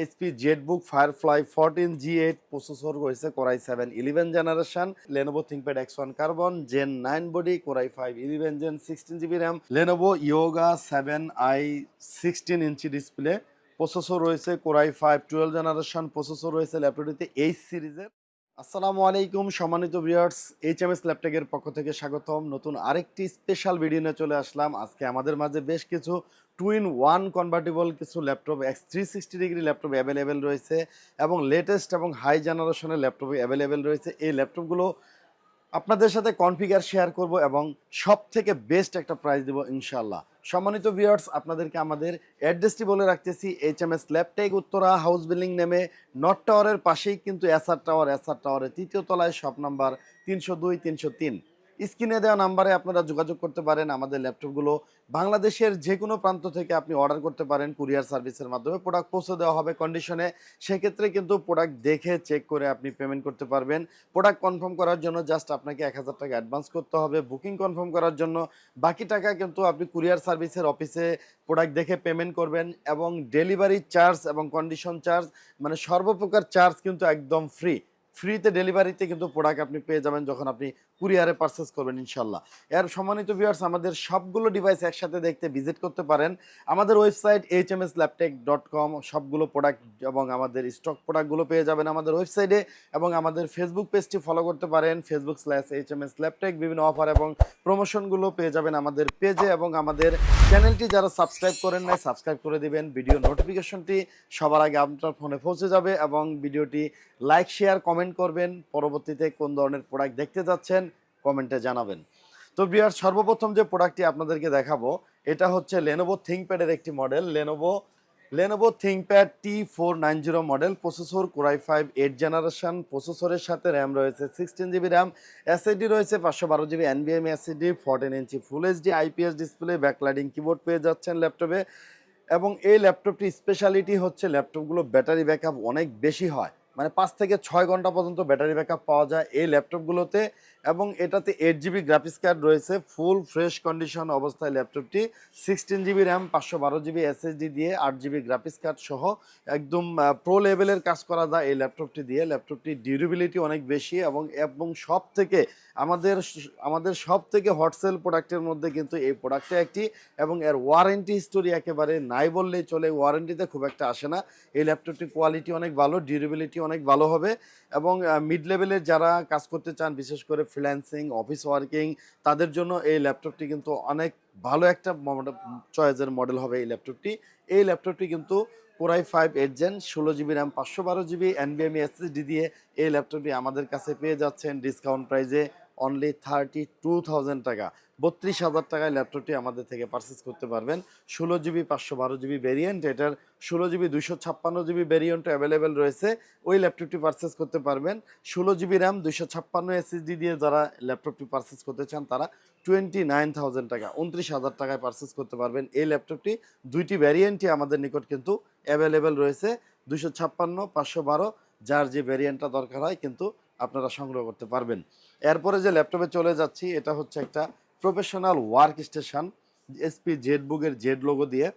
HP ZBook Firefly fourteen G eight processor রয়েছে core i seven eleven generation Lenovo ThinkPad X one carbon gen nine body core i five eleven gen sixteen GB RAM Lenovo Yoga seven I sixteen inch display processor রয়েছে core i five twelve generation processor রয়েছে ল্যাপটপটিতে H সিরিজের আসসালামু আলাইকুম, সম্মানিত viewers H M S ল্যাপটপের পক্ষ থেকে স্বাগতম। নতুন আরেকটি স্পেশাল ভিডিও নিয়ে চলে আসলাম। আজকে আমাদের মাঝে বেশ কিছু টু ইন ওয়ান কনভার্টেবল কিছু laptop X three sixty degree laptop available রয়েছে এবং লেটেস্ট এবং হাই জেনারেশনের ল্যাপটপ অ্যাভেলেবেল রয়েছে। এই ল্যাপটপগুলো আপনাদের সাথে কনফিগার শেয়ার করব এবং সব থেকে বেস্ট একটা প্রাইস দেবো ইনশাল্লাহ সম্মানিত ভিউয়ার্স আপনাদেরকে আমাদের অ্যাড্রেসটি বলে রাখতেছি H M S Laptech Uttara house building নেমে নর্থ টাওয়ারের পাশেই কিন্তু এসআর টাওয়ার এসআর টাওয়ারের তৃতীয় তলায় শপ নাম্বার তিনশো দুই, তিনশো তিন। স্ক্রিনে দেওয়া নাম্বারে আপনারা যোগাযোগ করতে পারেন। আমাদের ল্যাপটপগুলো বাংলাদেশের যে কোনো প্রান্ত থেকে আপনি অর্ডার করতে পারেন। কুরিয়ার সার্ভিসের মাধ্যমে প্রোডাক্ট পৌঁছে দেওয়া হবে কন্ডিশনে। সেক্ষেত্রে কিন্তু প্রোডাক্ট দেখে চেক করে আপনি পেমেন্ট করতে পারবেন। প্রোডাক্ট কনফার্ম করার জন্য জাস্ট আপনাকে এক হাজার টাকা অ্যাডভান্স করতে হবে। বুকিং কনফার্ম করার জন্য বাকি টাকা কিন্তু আপনি কুরিয়ার সার্ভিসের অফিসে প্রোডাক্ট দেখে পেমেন্ট করবেন এবং ডেলিভারি চার্জ এবং কন্ডিশন চার্জ মানে সর্বপ্রকার চার্জ কিন্তু একদম ফ্রি। ফ্রিতে ডেলিভারিতে কিন্তু প্রোডাক্ট আপনি পেয়ে যাবেন যখন আপনি কুরিয়ারে পারচেস করবেন ইনশাল্লাহ এর সম্মানিত ভিউয়ার্স আমাদের সবগুলো ডিভাইস একসাথে দেখতে ভিজিট করতে পারেন। আমাদের website H M S Laptech dot com সবগুলো প্রোডাক্ট এবং আমাদের স্টক প্রোডাক্টগুলো পেয়ে যাবেন আমাদের ওয়েবসাইটে এবং আমাদের ফেসবুক পেজটি ফলো করতে পারেন। Facebook slash H M S Laptech বিভিন্ন অফার এবং প্রমোশনগুলো পেয়ে যাবেন আমাদের পেজে এবং আমাদের চ্যানেলটি যারা সাবস্ক্রাইব করেন নাই সাবস্ক্রাইব করে দিবেন। ভিডিও নোটিফিকেশনটি সবার আগে আপনার ফোনে পৌঁছে যাবে এবং ভিডিওটি লাইক শেয়ার কমেন্ট করবেন। পরবর্তীতে কোন ধরনের প্রোডাক্ট দেখতে যাচ্ছেন কমেন্টে জানাবেন। তো বিয়ার সর্বপ্রথম যে প্রোডাক্টটি আপনাদেরকে দেখাবো, এটা হচ্ছে লেনোভো থিঙ্কপ্যাডের একটি model Lenovo Lenovo ThinkPad T four nine zero model processor core i five eight generation প্রসেসরের সাথে র্যাম রয়েছে সিক্সটিন জিবি র্যাম এসএডি রয়েছে, পাঁচশো বারো GB এনবিএম SSD fourteen inch full HD IPS display backlighting keyboard পেয়ে যাচ্ছেন ল্যাপটপে এবং এই ল্যাপটপটি স্পেশালিটি হচ্ছে ল্যাপটপগুলো ব্যাটারি ব্যাকআপ অনেক বেশি হয়। মানে পাঁচ থেকে ছয় ঘণ্টা পর্যন্ত ব্যাটারি ব্যাকআপ পাওয়া যায় এই ল্যাপটপগুলোতে এবং এটাতে এইট জিবি গ্রাফিক্স কার্ড রয়েছে ফুল ফ্রেশ কন্ডিশন অবস্থায় ল্যাপটপটি সিক্সটিন জিবি র্যাম পাঁচশো বারো জিবি এসএসডি দিয়ে আট জিবি গ্রাফিক্স কার্ড সহ একদম প্রো লেভেলের কাজ করা যায় এই ল্যাপটপটি দিয়ে। ল্যাপটপটি ডিউরেবিলিটি অনেক বেশি এবং এবং সব থেকে আমাদের আমাদের সব থেকে হটসেল প্রোডাক্টের মধ্যে কিন্তু এই প্রোডাক্টটা একটি এবং এর ওয়ারেন্টি হিস্টোরি একেবারে নাই বললেই চলে ওয়ারেন্টিতে খুব একটা আসে না। এই ল্যাপটপটির কোয়ালিটি অনেক ভালো ডিউরেবিলিটি অনেক ভালো হবে এবং মিড লেভেলের যারা কাজ করতে চান, বিশেষ করে ফ্রিল্যান্সিং অফিস ওয়ার্কিং তাদের জন্য এই ল্যাপটপটি কিন্তু অনেক ভালো একটা চয়েসের মডেল হবে এই ল্যাপটপটি এই ল্যাপটপটি কিন্তু core i five eight gen ষোলো জিবি র্যাম পাঁচশো বারো জিবি এনবিএমই এসএসডি দিয়ে এই ল্যাপটপটি আমাদের কাছে পেয়ে যাচ্ছেন ডিসকাউন্ট প্রাইজে অনলি থার্টি টু থাউজেন্ড টাকা। বত্রিশ হাজার টাকায় ল্যাপটপটি আমাদের থেকে পারচেস করতে পারবেন। ষোলো জিবি পাঁচশো বারো জিবি ভেরিয়েন্ট এটার ষোলো জিবি দুশো ছাপ্পান্ন জিবি ভেরিয়েন্ট অ্যাভেলেবেল রয়েছে। ওই ল্যাপটপটি পারচেস করতে পারবেন। ষোলো জিবি র্যাম দুশো ছাপ্পান্ন এসএসডি দিয়ে যারা ল্যাপটপটি পারচেস করতে চান, তারা টোয়েন্টি নাইন থাউজেন্ড টাকা, উনত্রিশ হাজার টাকায় পারচেস করতে পারবেন। এই ল্যাপটপটি দুইটি ভ্যারিয়েন্টই আমাদের নিকট কিন্তু অ্যাভেলেবেল রয়েছে। দুশো ছাপ্পান্ন, পাঁচশো বারো, যার যে ভ্যারিয়েন্টটা দরকার হয়, কিন্তু আপনারা সংগ্রহ করতে পারবেন। এরপরে যে ল্যাপটপে চলে যাচ্ছি, এটা হচ্ছে একটা প্রফেশনাল ওয়ার্ক স্টেশন, এসপি জেডবুকের জেড লোগো দিয়ে।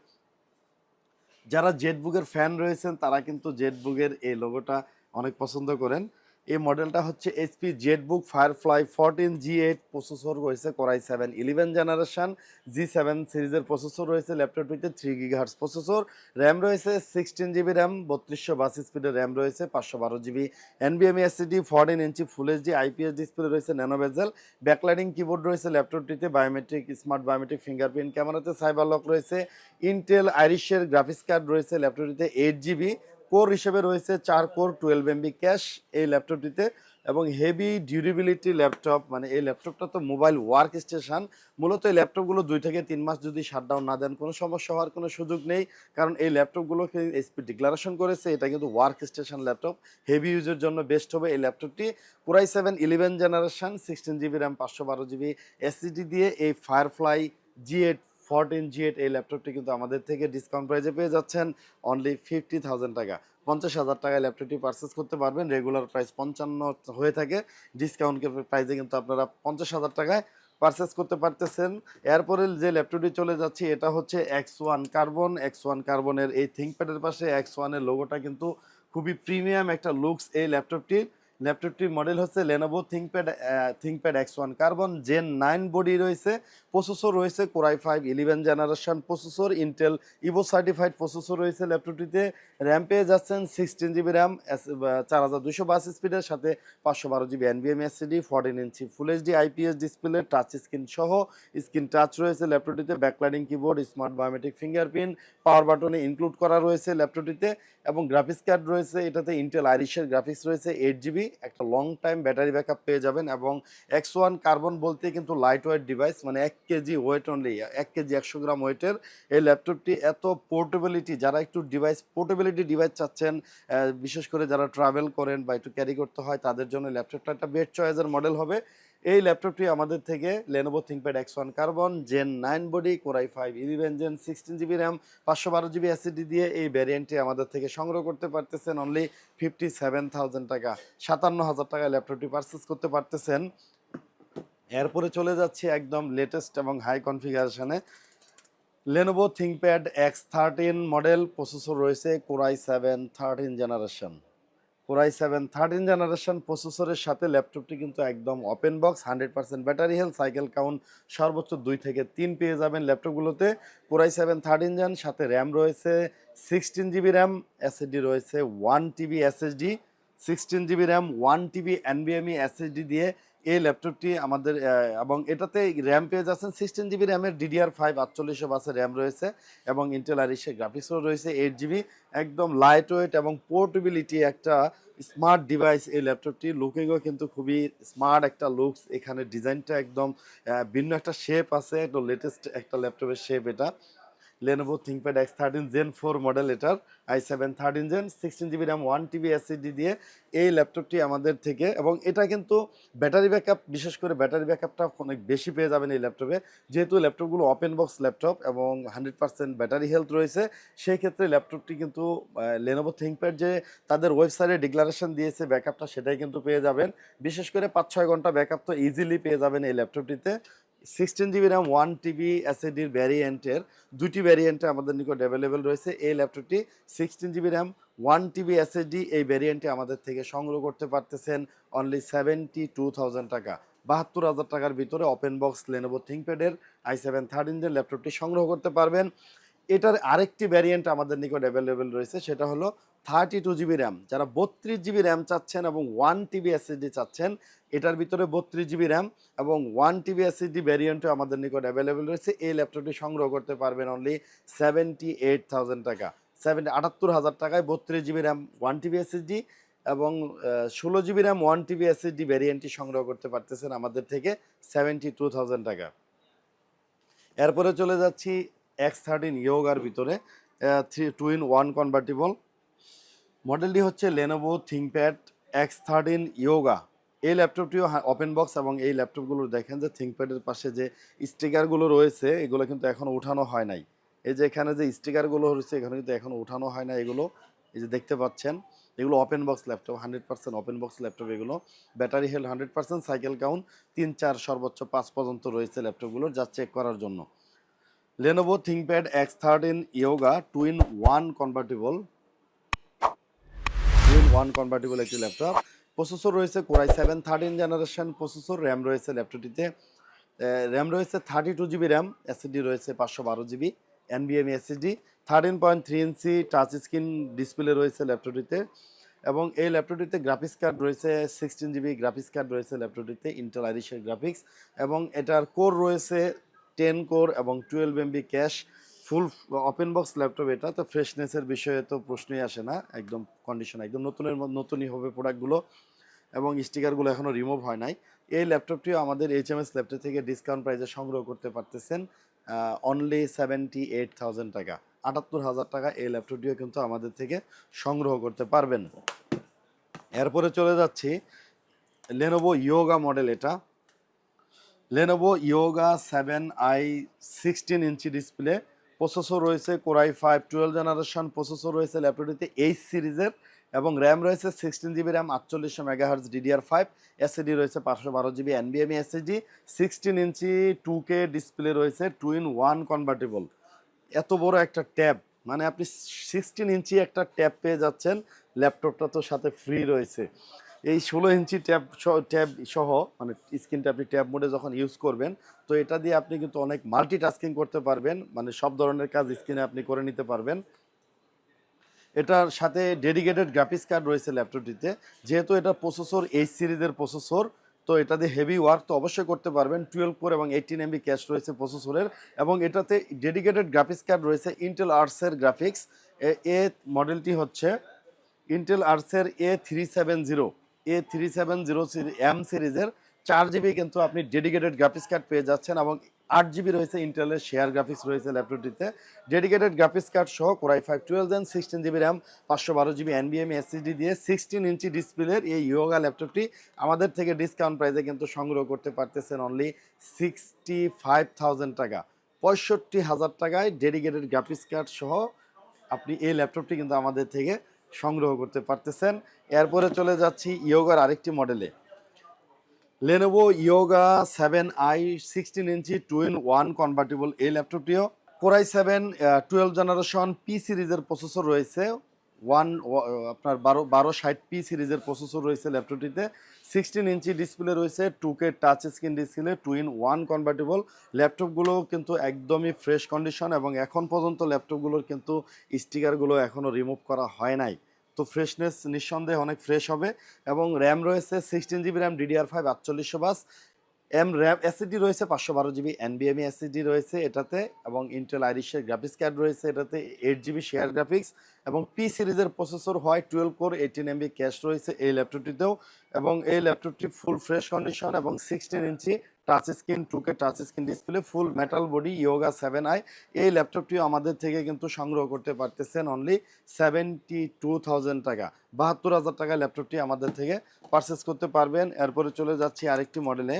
যারা জেড বুকের ফ্যান রয়েছেন, তারা কিন্তু জেড বুকের এই লোগোটা অনেক পছন্দ করেন। এই মডেলটা হচ্ছে HP ZBook Firefly fourteen G eight processor রয়েছে core i seven eleven generation G seven সিরিজের প্রসেসর রয়েছে ল্যাপটপটিতে থ্রি গিগাহার্স প্রসেসর র্যাম রয়েছে সিক্সটিন জিবি র্যাম বত্রিশশো বাস স্পিডের র্যাম রয়েছে, পাঁচশো বারো GB এনবিএমই SSD fourteen inch full HD IPS display রয়েছে ন্যানোভেজেল ব্যাকলাইডিং কিবোর্ড রয়েছে ল্যাপটপটিতে বায়োমেট্রিক স্মার্ট বায়োমেট্রিক ফিঙ্গারপ্রিন্ট ক্যামেরাতে সাইবার লক রয়েছে ইন্টেল আইরিশের গ্রাফিক্স কার্ড রয়েছে ল্যাপটপটিতে এইট জিবি কোর হিসেবে রয়েছে চার কোর টুয়েলভ এমবি ক্যাশ এই ল্যাপটপটিতে এবং হেভি ডিউরেবিলিটি ল্যাপটপ মানে এই ল্যাপটপটা তো মোবাইল ওয়ার্ক স্টেশন মূলত এই ল্যাপটপগুলো দুই থেকে তিন মাস যদি শাটডাউন না দেন, কোনো সমস্যা হওয়ার কোনো সুযোগ নেই। কারণ এই ল্যাপটপগুলোকে এসপি ডিক্লারেশন করেছে, এটা কিন্তু ওয়ার্ক স্টেশন ল্যাপটপ হেভি ইউজের জন্য বেস্ট হবে এই ল্যাপটপটি core i seven eleven generation sixteen GB RAM পাঁচশো বারো জিবি এসসিডি দিয়ে এই Firefly G eight fourteen G eight এই ল্যাপটপটি কিন্তু আমাদের থেকে ডিসকাউন্ট প্রাইজে পেয়ে যাচ্ছেন অনলি ফিফটি থাউজেন্ড টাকা। পঞ্চাশ হাজার টাকায় ল্যাপটপটি পারচেস করতে পারবেন রেগুলার প্রাইস পঞ্চান্ন হয়ে থাকে। ডিসকাউন্ট প্রাইসে কিন্তু আপনারা পঞ্চাশ হাজার টাকায় পারচেস করতে পারতেছেন। এরপরে যে ল্যাপটপটি চলে যাচ্ছে, এটা হচ্ছে X one carbon X one কার্বনের এই থিঙ্কপ্যাডের পাশে এক্স ওয়ানের লোগোটা কিন্তু খুবই প্রিমিয়াম একটা লুকস এই ল্যাপটপটির ল্যাপটপটির মডেল হচ্ছে Lenovo ThinkPad ThinkPad X one carbon gen nine body রয়েছে, প্রসেসর রয়েছে core i five eleven generation processor Intel Evo certified processor রয়েছে ল্যাপটপটিতে। র্যাম পেয়ে যাচ্ছেন সিক্সটিন জিবি র্যাম চার হাজার দুশো বাস স্পিডের সাথে পাঁচশো বারো GB এনবিএম SSD fourteen inch full HD IPS display touch screen সহ স্ক্রিন টাচ রয়েছে ল্যাপটপটিতে। Backlighting keyboard smart biometric fingerprint power বাটনে ইনক্লুড করা রয়েছে ল্যাপটপটিতে। এবং গ্রাফিক্স কার্ড রয়েছে, এটাতে ইন্টেল আইরিশের গ্রাফিক্স রয়েছে এইট জিবি একটা লং টাইম ব্যাটারি ব্যাকআপ পেয়ে যাবেন এবং এক্স ওয়ান কার্বন বলতে কিন্তু লাইট ওয়েট ডিভাইস মানে এক কেজি ওয়েট অনলি এক কেজি একশো গ্রাম ওয়েটের এই ল্যাপটপটি এত পোর্টেবিলিটি যারা একটু ডিভাইস পোর্টেবিলিটি ডিভাইস চাচ্ছেন বিশেষ করে যারা ট্রাভেল করেন বা একটু ক্যারি করতে হয়, তাদের জন্য ল্যাপটপটা একটা বেস্ট চয়েসের মডেল হবে। এই ল্যাপটপটি আমাদের থেকে Lenovo ThinkPad X one carbon gen nine body core i five eleven gen sixteen GB RAM পাঁচশো বারো জিবি অ্যাসিডি দিয়ে এই ভ্যারিয়েন্টটি আমাদের থেকে সংগ্রহ করতে পারতেছেন। অনলি ফিফটি সেভেন থাউজেন্ড টাকা, সাতান্ন হাজার টাকায় ল্যাপটপটি পারচেস করতে পারতেছেন। এরপরে চলে যাচ্ছে একদম লেটেস্ট এবং high কনফিগারেশনে Lenovo ThinkPad X thirteen model processor রয়েছে core i seven thirteen generation core i seven thirteen generation প্রসেসরের সাথে ল্যাপটপটি কিন্তু একদম open box hundred percent battery health cycle count সর্বোচ্চ দুই থেকে তিন পেয়ে যাবেন ল্যাপটপগুলোতে। Core i seven thirteen gen সাথে র্যাম রয়েছে সিক্সটিন জিবি র্যাম এসএসডি রয়েছে one TB SSD sixteen GB RAM one TB এনবিএমই SSD দিয়ে এই ল্যাপটপটি আমাদের এবং এটাতে র্যাম পেয়ে যাচ্ছেন সিক্সটিন জিবি র্যামের ডিডিআর ফাইভ আটচল্লিশশো বাসের র্যাম রয়েছে, এবং ইন্টেল আরিসের গ্রাফিক্সও রয়েছে এইট জিবি একদম লাইট ওয়েট এবং পোর্টেবিলিটি একটা স্মার্ট ডিভাইস এই ল্যাপটপটি। লুকিংও কিন্তু খুবই স্মার্ট একটা লুকস এখানে ডিজাইনটা একদম ভিন্ন একটা শেপ আছে, একদম লেটেস্ট একটা ল্যাপটপের শেপ এটা। Lenovo ThinkPad X thirteen gen four model এটার I seven thirteen gen sixteen GB RAM one TB SSD দিয়ে এই ল্যাপটপটি আমাদের থেকে এবং এটা কিন্তু ব্যাটারি ব্যাকআপ বিশেষ করে ব্যাটারি ব্যাকআপটা অনেক বেশি পেয়ে যাবেন এই ল্যাপটপে যেহেতু ল্যাপটপগুলো ওপেন বক্স ল্যাপটপ এবং হান্ড্রেড পার্সেন্ট ব্যাটারি হেলথ রয়েছে, সেই ক্ষেত্রে ল্যাপটপটি কিন্তু লেনোভো থিঙ্কপ্যাড যে তাদের ওয়েবসাইটে ডিক্লারেশন দিয়েছে ব্যাকআপটা সেটাই কিন্তু পেয়ে যাবেন। বিশেষ করে পাঁচ ছয় ঘণ্টা ব্যাকআপ তো ইজিলি পেয়ে যাবেন এই ল্যাপটপটিতে sixteen GB RAM one TB এসএডির ভ্যারিয়েন্টের দুটি ভ্যারিয়েন্টে আমাদের নিকট অ্যাভেলেবেল রয়েছে। এই ল্যাপটপটি sixteen GB RAM one TB SSD এই ভ্যারিয়েন্টে আমাদের থেকে সংগ্রহ করতে পারতেছেন অনলি সেভেন্টি টু থাউজেন্ড টাকা। বাহাত্তর হাজার টাকার ভিতরে ওপেন বক্স লেনোভো থিঙ্কপ্যাডের আই সেভেন থার্টিন ল্যাপটপটি সংগ্রহ করতে পারবেন। এটার আরেকটি ভ্যারিয়েন্ট আমাদের নিকট অ্যাভেলেবেল রয়েছে, সেটা হলো থার্টি টু জিবি র্যাম যারা বত্রিশ জিবি র্যাম চাচ্ছেন এবং ওয়ান টিবি এসএসডি চাচ্ছেন, এটার ভিতরে বত্রিশ জিবি র্যাম এবং ওয়ান টিবি এসএসডি ভ্যারিয়েন্টও আমাদের নিকট অ্যাভেলেবেল রয়েছে। এই ল্যাপটপটি সংগ্রহ করতে পারবেন অনলি সেভেন্টি এইট থাউজেন্ড টাকা। সেভেন্টি আটাত্তর হাজার টাকায় বত্রিশ GB RAM one TB SSD এবং ষোলো GB RAM one TB SSD ভ্যারিয়েন্টটি সংগ্রহ করতে পারতেছেন আমাদের থেকে সেভেন্টি টু থাউজেন্ড টাকা। এরপরে চলে যাচ্ছি এক্স থার্টিন ইয়োগার ভিতরে three two in one convertible মডেলটি হচ্ছে Lenovo ThinkPad X thirteen Yoga এই ল্যাপটপটিও ওপেন বক্স এবং এই ল্যাপটপগুলো দেখেন যে থিঙ্কপ্যাডের পাশে যে স্টিকারগুলো রয়েছে, এগুলো কিন্তু এখনও উঠানো হয় নাই। এই যে এখানে যে স্টিকারগুলো রয়েছে এখানে কিন্তু এখনও উঠানো হয় না এগুলো। এই যে দেখতে পাচ্ছেন, এগুলো open box laptop hundred percent open box laptop এগুলো। Battery health hundred percent cycle count তিন চার সর্বোচ্চ পাঁচ পর্যন্ত রয়েছে ল্যাপটপগুলোর, যা চেক করার জন্য। Lenovo ThinkPad X thirteen Yoga two in one convertible two in one convertible একটি ল্যাপটপ প্রসেসর রয়েছে core i seven thirteen generation processor RAM রয়েছে ল্যাপটপটিতে র্যাম রয়েছে thirty two GB RAM SSD রয়েছে পাঁচশো বারো GB এনবিএম SSD thirteen point three inch touch screen display রয়েছে ল্যাপটপটিতে এবং এই ল্যাপটপটিতে গ্রাফিক্স কার্ড রয়েছে সিক্সটিন জিবি গ্রাফিক্স কার্ড রয়েছে ল্যাপটপটিতে ইন্টেল আইরিশের গ্রাফিক্স এবং এটার কোর রয়েছে টেন কোর এবং twelve MB cache, full open box laptop এটা, তো ফ্রেশনেসের বিষয়ে তো প্রশ্নই আসে না, একদম কন্ডিশন একদম নতুনের নতুনই হবে প্রোডাক্টগুলো এবং স্টিকারগুলো এখনও রিমুভ হয় নাই। এই ল্যাপটপটিও আমাদের এইচ এম এস ল্যাপটপ থেকে ডিসকাউন্ট প্রাইসে সংগ্রহ করতে পারতেছেন অনলি সেভেন্টি এইট থাউজেন্ড টাকা। আটাত্তর হাজার টাকা এই ল্যাপটপটিও কিন্তু আমাদের থেকে সংগ্রহ করতে পারবেন। এরপরে চলে যাচ্ছি লেনোভো ইয়োগা মডেল এটা। Lenovo Yoga seven i sixteen inch display processor রয়েছে core I five twelve generation processor রয়েছে ল্যাপটপটিতে এইচ সিরিজের এবং র্যাম রয়েছে সিক্সটিন জিবি র্যাম আটচল্লিশশো মেগাহার্জ ডিডিআর ফাইভ এসএডি রয়েছে পাঁচশো বারো GB এনবিএমই SSD sixteen inch two K display রয়েছে টু ইন ওয়ান কনভার্টেবল এত বড় একটা ট্যাব মানে আপনি সিক্সটিন ইঞ্চি একটা ট্যাব পেয়ে যাচ্ছেন ল্যাপটপটা তো সাথে ফ্রি রয়েছে। এই ষোলো ইঞ্চি ট্যাব ট্যাব সহ মানে স্ক্রিনটা আপনি ট্যাব মোডে যখন ইউজ করবেন, তো এটা দিয়ে আপনি কিন্তু অনেক মাল্টি টাস্কিং করতে পারবেন মানে সব ধরনের কাজ স্ক্রিনে আপনি করে নিতে পারবেন। এটার সাথে ডেডিকেটেড গ্রাফিক্স কার্ড রয়েছে ল্যাপটপটিতে যেহেতু এটা প্রসেসর এইচ সিরিজের প্রসেসর তো এটা দিয়ে হেভি ওয়ার্ক তো অবশ্যই করতে পারবেন। টুয়েলভ কোর এবং এইটিন এমবি ক্যাশ রয়েছে প্রসেসরের এবং এটাতে ডেডিকেটেড গ্রাফিক্স কার্ড রয়েছে ইন্টেল আর্টসের গ্রাফিক্স এ মডেলটি হচ্ছে ইন্টেল আর্টসের A three seven zero A three seven zero M সিরিজের চার জিবি কিন্তু আপনি ডেডিকেটেড গ্রাফিক্স কার্ড পেয়ে যাচ্ছেন এবং আট জিবি রয়েছে ইন্টেলের শেয়ার গ্রাফিক্স রয়েছে ল্যাপটপটিতে ডেডিকেটেড গ্রাফিক্স কার্ড সহ core i five twelve then sixteen GB RAM পাঁচশো বারো জিবি এনবিএম এসএসডি দিয়ে সিক্সটিন ইঞ্চি ডিসপ্লের এই ইয়োগা ল্যাপটপটি আমাদের থেকে ডিসকাউন্ট প্রাইসে কিন্তু সংগ্রহ করতে পারতেছেন অনলি সিক্সটি ফাইভ থাউজেন্ড টাকা। পঁয়ষট্টি হাজার টাকায় ডেডিকেটেড গ্রাফিক্স কার্ড সহ আপনি এই ল্যাপটপটি কিন্তু আমাদের থেকে সংগ্রহ করতে পারতেছেন। এরপরে চলে যাচ্ছি ইয়োগার আরেকটি মডেলে। Lenovo Yoga seven i sixteen inch two in one convertible এই ল্যাপটপটিও core i seven twelve generation P সিরিজের প্রসেসর রয়েছে। ওয়ান আপনার বারো বারো ষাট পি সিরিজের প্রসেসর রয়েছে ল্যাপটপটিতে। সিক্সটিন ইঞ্চি ডিসপ্লে রয়েছে two K touch screen display two in one convertible ল্যাপটপগুলো কিন্তু একদমই ফ্রেশ কন্ডিশন এবং এখন পর্যন্ত ল্যাপটপগুলোর কিন্তু স্টিকারগুলো এখনও রিমুভ করা হয় নাই। তো ফ্রেশনেস নিঃসন্দেহে অনেক ফ্রেশ হবে এবং র্যাম রয়েছে sixteen GB RAM DDR five আটচল্লিশশো বাস। এম র্যাম এসিডি রয়েছে পাঁচশো বারো জিবি এনবিএমই এসিডি রয়েছে এটাতে এবং ইন্টেল আইরিশের গ্রাফিক্স কার্ড রয়েছে এটাতে এইট জিবি শেয়ার গ্রাফিক্স এবং পি সিরিজের প্রসেসর হয় twelve core eighteen MB cache রয়েছে এই ল্যাপটপটিতেও এবং এই ল্যাপটপটি ফুল ফ্রেশ কন্ডিশন এবং sixteen inch touch screen two K touch screen display full metal body Yoga seven i এই ল্যাপটপটিও আমাদের থেকে কিন্তু সংগ্রহ করতে পারতেছেন অনলি সেভেন্টি টু থাউজেন্ড টাকা। বাহাত্তর হাজার টাকা ল্যাপটপটি আমাদের থেকে পারচেস করতে পারবেন। এরপরে চলে যাচ্ছি আরেকটি মডেলে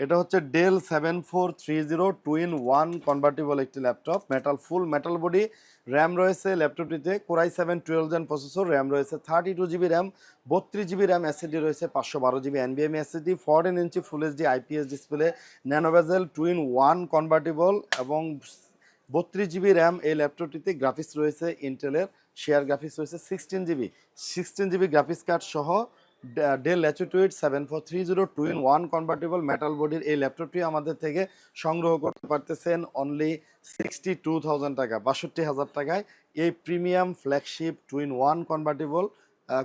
এটা হচ্ছে Dell seven four three zero two in one convertible একটি laptop metal full metal body RAM রয়েছে ল্যাপটপটিতে core i seven twelve gen processor RAM রয়েছে থার্টি টু জিবি র্যাম বত্রিশ জিবি র্যাম এসএসডি রয়েছে, পাঁচশো বারো GB এনবিএম SSD fourteen inch full HD IPS display nano bezel two in one convertible এবং বত্রিশ GB RAM এই ল্যাপটপটিতে গ্রাফিক্স রয়েছে ইন্টেলের শেয়ার গ্রাফিক্স রয়েছে sixteen GB sixteen GB graphics card সহ Dell Latitude seven four three zero two in one convertible metal বডির এই ল্যাপটপটি আমাদের থেকে সংগ্রহ করতে পারতেছেন অনলি সিক্সটি টু থাউজেন্ড টাকা, বাষট্টি হাজার টাকায়। এই premium flagship two in one convertible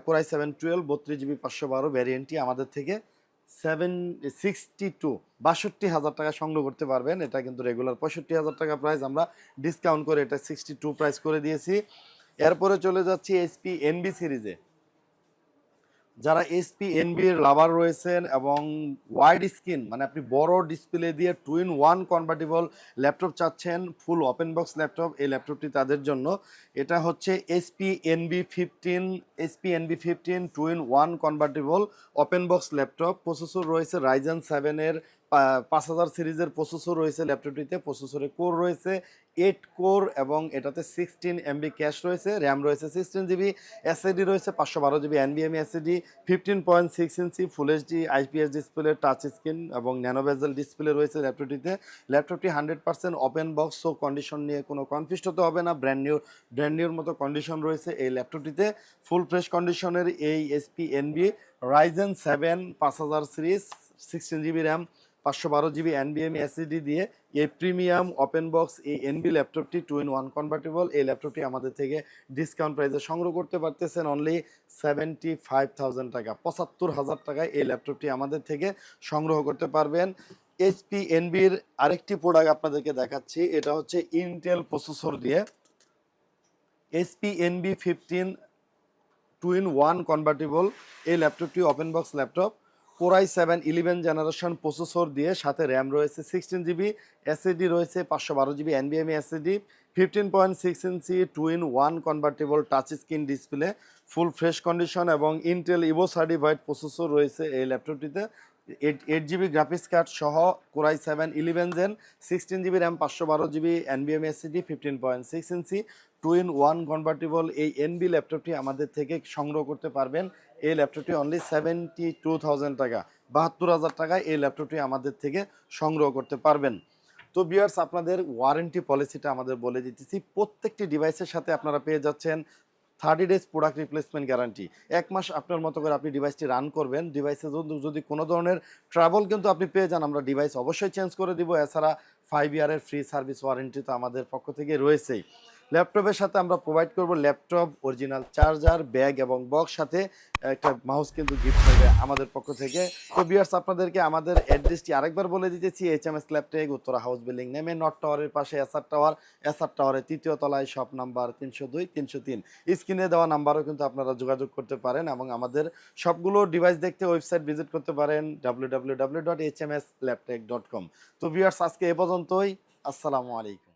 core i seven twelve বত্রিশ জিবি পাঁচশো বারো ভ্যারিয়েন্টটি আমাদের থেকে সেভেন সিক্সটি টু বাষট্টি হাজার টাকা সংগ্রহ করতে পারবেন। এটা কিন্তু রেগুলার পঁয়ষট্টি হাজার টাকা প্রাইস আমরা ডিসকাউন্ট করে এটা সিক্সটি টু প্রাইস করে দিয়েছি। এরপরে চলে যাচ্ছি এসপি এনবি সিরিজে যারা এসপি এনবির লাভার রয়েছেন এবং ওয়াইড স্ক্রিন মানে আপনি বড় ডিসপ্লে দিয়ে two in one convertible laptop চাচ্ছেন ফুল ওপেন বক্স ল্যাপটপ এই ল্যাপটপটি তাদের জন্য। এটা হচ্ছে HP Envy fifteen HP Envy fifteen two in one convertible open box laptop processor রয়েছে রাইজেন সেভেনের পাঁচ হাজার সিরিজের প্রসেসর রয়েছে ল্যাপটপটিতে। প্রসেসরে কোর রয়েছে, এইট কোর এবং এটাতে সিক্সটিন এমবি ক্যাশ রয়েছে, র্যাম রয়েছে সিক্সটিন জিবি এসএডি রয়েছে পাঁচশো বারো GB এনবিএমই SSD fifteen point six inch full HD IPS display touch screen এবং ন্যানোভেজেল ডিসপ্লে রয়েছে ল্যাপটপটিতে। ল্যাপটপটি হান্ড্রেড পার্সেন্ট ওপেন বক্স ও কন্ডিশন নিয়ে কোনো কনফিউজ হতে হবে না। ব্র্যান্ড নিউ ব্র্যান্ড নিউর মতো কন্ডিশন রয়েছে এই ল্যাপটপটিতে। ফুল ফ্রেশ কন্ডিশনের এই এসপি এনবি রাইজেন সেভেন পাঁচ হাজার সিরিজ সিক্সটিন জিবি র্যাম পাঁচশো বারো জিবি এনবিএম এসএসডি দিয়ে এই প্রিমিয়াম ওপেন বক্স, এই এনবি ল্যাপটপটি টু ইন ওয়ান কনভার্টেবল এই ল্যাপটপটি আমাদের থেকে ডিসকাউন্ট প্রাইসে সংগ্রহ করতে পারতেছেন অনলি সেভেন্টি ফাইভ থাউজেন্ড টাকা, পঁচাত্তর হাজার টাকায় এই ল্যাপটপটি আমাদের থেকে সংগ্রহ করতে পারবেন। এইচপি এনবির আরেকটি প্রোডাক্ট আপনাদেরকে দেখাচ্ছি, এটা হচ্ছে ইন্টেল প্রসেসর দিয়ে HP Envy fifteen two in one convertible এই ল্যাপটপটি open box laptop. Core i seven eleven generation processor দিয়ে সাথে র্যাম রয়েছে সিক্সটিন জিবি এসএডি রয়েছে, পাঁচশো বারো GB এনবিএমই SSD fifteen point six inch two in one convertible touch screen display full fresh condition এবং Intel Evo certified processor রয়েছে এই ল্যাপটপটিতে eight eight GB graphics card সহ core i seven eleven gen sixteen GB RAM পাঁচশো বারো GB এনবিএম SSD fifteen point six inch two in one convertible এই Envy ল্যাপটপটি আমাদের থেকে সংগ্রহ করতে পারবেন। এই ল্যাপটপটি অনলি সেভেন্টি টু থাউজেন্ড টাকা, বাহাত্তর হাজার টাকায় এই ল্যাপটপটি আমাদের থেকে সংগ্রহ করতে পারবেন। তো বিয়ার্স আপনাদের ওয়ারেন্টি পলিসিটা আমাদের বলে দিতেছি। প্রত্যেকটি ডিভাইসের সাথে আপনারা পেয়ে যাচ্ছেন thirty days product replacement guarantee এক মাস আপনার মতো করে আপনি ডিভাইসটি রান করবেন। ডিভাইসে যদি কোনো ধরনের ট্রাভেল কিন্তু আপনি পেয়ে যান, আমরা ডিভাইস অবশ্যই চেঞ্জ করে দিব। এছাড়া ফাইভ ইয়ারের ফ্রি সার্ভিস ওয়ারেন্টি তো আমাদের পক্ষ থেকে রয়েছেই। ল্যাপটপের সাথে আমরা প্রোভাইড করব ল্যাপটপ অরিজিনাল চার্জার ব্যাগ এবং বক্স সাথে একটা মাউস কিন্তু গিফট হবে আমাদের পক্ষ থেকে। তো বিয়ার্স আপনাদেরকে আমাদের অ্যাড্রেসটি আরেকবার বলে দিতেছি H M S Laptech Uttara house building নেমে নর্থ টাওয়ারের পাশে এসআর টাওয়ার এসআর টাওয়ারের তৃতীয় তলায় শপ নাম্বার তিনশো দুই, তিনশো তিন। স্ক্রিনে দেওয়া নাম্বারও কিন্তু আপনারা যোগাযোগ করতে পারেন এবং আমাদের সবগুলো ডিভাইস দেখতে ওয়েবসাইট ভিজিট করতে পারেন W W W dot H M S Laptech dot com তো বিয়ার্স আজকে এ পর্যন্তই, আসসালামু আলাইকুম।